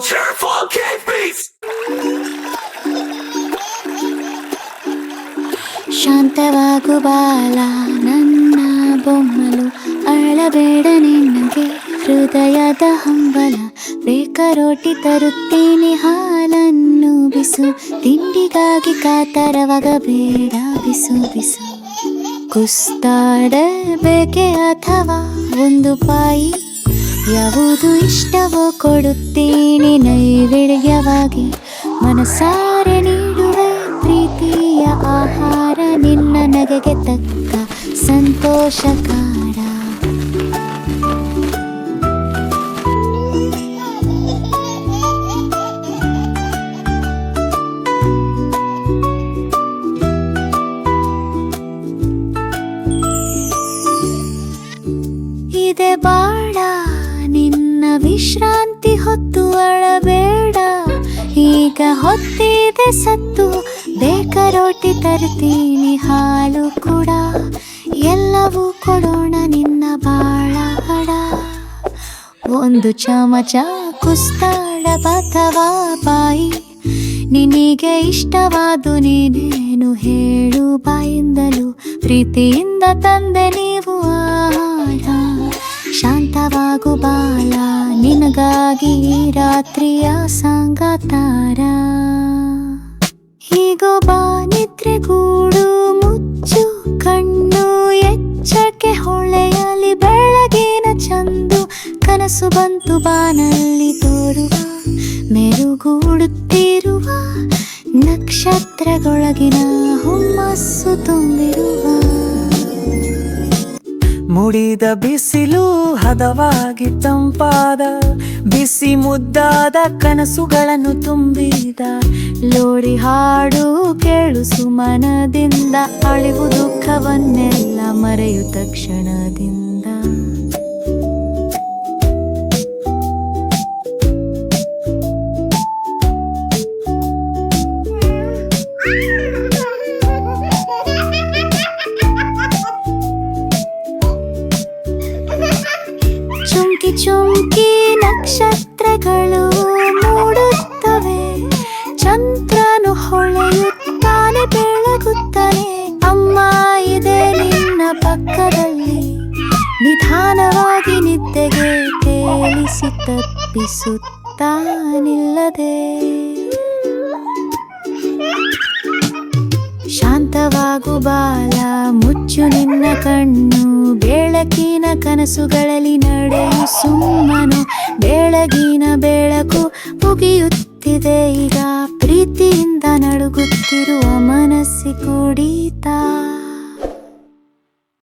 Careful, cave beats! ಶಾಂತವಾಗು ಬಾಲ ನನ್ನ ಬೊಮ್ಮಲು ಅಳಬೇಡ ನಿನಗೆ ಹೃದಯದ ಹಂಬಲ. ಬೇಕರೋಟಿ ತರುತ್ತೇನೆ ಹಾಲನ್ನು ಬಿಸು. ತಿಂಡಿಗಾಗಿ ಕಾತರವಾಗಬೇಡ ಬಿಸು ಬಿಸು. ಕುಸ್ತಾಡಬೇಕೆ ಅಥವಾ ಒಂದು ಪಾಯಿ? ಯಾವುದು ಇಷ್ಟವೋ ಕೊಡುತ್ತೇನೆ ನೈವೇದ್ಯವಾಗಿ. ಮನಸಾರೆ ನೀಡುವೆ ಪ್ರೀತಿಯ ಆಹಾರ ನಿನ್ನ ನಗೆಗೆ ತಕ್ಕ ಸಂತೋಷಕಾರ ಇದೆ ಬಾಳ ವಿಶ್ರಾಂತಿ ಹೊತ್ತು ಅಳಬೇಡ. ಈಗ ಹೊತ್ತಿದೆ ಸತ್ತು. ಬೇಕ ರೋಟಿ ತರ್ತೀನಿ, ಹಾಲು ಕೂಡ. ಎಲ್ಲವೂ ಕೊಡೋಣ ನಿನ್ನ ಬಾಳ ಹಡ ಒಂದು ಚಮಚ ಕುಸ್ತಾಡ ಬಥವಾ ಬಾಯಿ. ನಿನಗೆ ಇಷ್ಟವಾದು ನೀನೇನು ಹೇಳು ಬಾಯಿಂದಲೂ. ಪ್ರೀತಿಯಿಂದ ತಂದೆ ನೀವು ಆಹಾರ. ಶಾಂತವಾಗು ಬಾಲ, ನಿನಗಾಗಿ ರಾತ್ರಿಯ ಸಂಗತಾರ. ಹೀಗೋ ಬಾ ನಿದ್ರೆಗೂಡು ಮುಚ್ಚು, ಕಣ್ಣು ಎಚ್ಚಕ್ಕೆ ಹೊಳೆಯಲಿ, ಬೆಳಗಿನ ಚಂದು, ಕನಸು ಬಂತು ಬಾನಲ್ಲಿ ತೋರುವ, ಮೆರುಗೂಡುತ್ತಿರುವ ನಕ್ಷತ್ರಗೊಳಗಿನ ಹುಮ್ಮಸ್ಸು ತುಂಬಿರುವ. ಮುಡಿದ ಬಿಸಿಲು ಹದವಾಗಿ ತಂಪಾದ, ಬಿಸಿ ಮುದ್ದಾದ ಕನಸುಗಳನ್ನು ತುಂಬಿದ. ಲೋಡಿ ಹಾಡು ಕೇಳು ಸುಮನದಿಂದ, ಅಳಿವು ದುಃಖವನ್ನೆಲ್ಲ ಮರೆಯು ತಕ್ಷಣದಿಂದ ಚುಂಕಿ ನಕ್ಷತ್ರಗಳು ಮೂಡುತ್ತವೆ. ಚಂದ್ರನು ಹೊಳೆಯುತ್ತಾನೆ, ಬೆಳಗುತ್ತಾನೆ. ಅಮ್ಮ ಇದೆ ನಿನ್ನ ಪಕ್ಕದಲ್ಲಿ. ನಿಧಾನವಾಗಿ ನಿದ್ದೆಗೆ ತೇಲಿಸಿ ತಪ್ಪಿಸುತ್ತಾನಿಲ್ಲದೆ. ಶಾಂತವಾಗು ಬಾಲ, ಮುಚ್ಚು ನಿನ್ನ ಕಣ್ಣು. ಬೆಳಕಿನ ಕನಸುಗಳಲ್ಲಿ ನಡೆಯು ಸುಮ್ಮನು ಬೆಳಗಿನ ಬೆಳಕು ಮುಗಿಯುತ್ತಿದೆ. ಈಗ ಪ್ರೀತಿಯಿಂದ ನಡುಗುತ್ತಿರುವ ಮನಸ್ಸಿ ಕುಡಿತಾ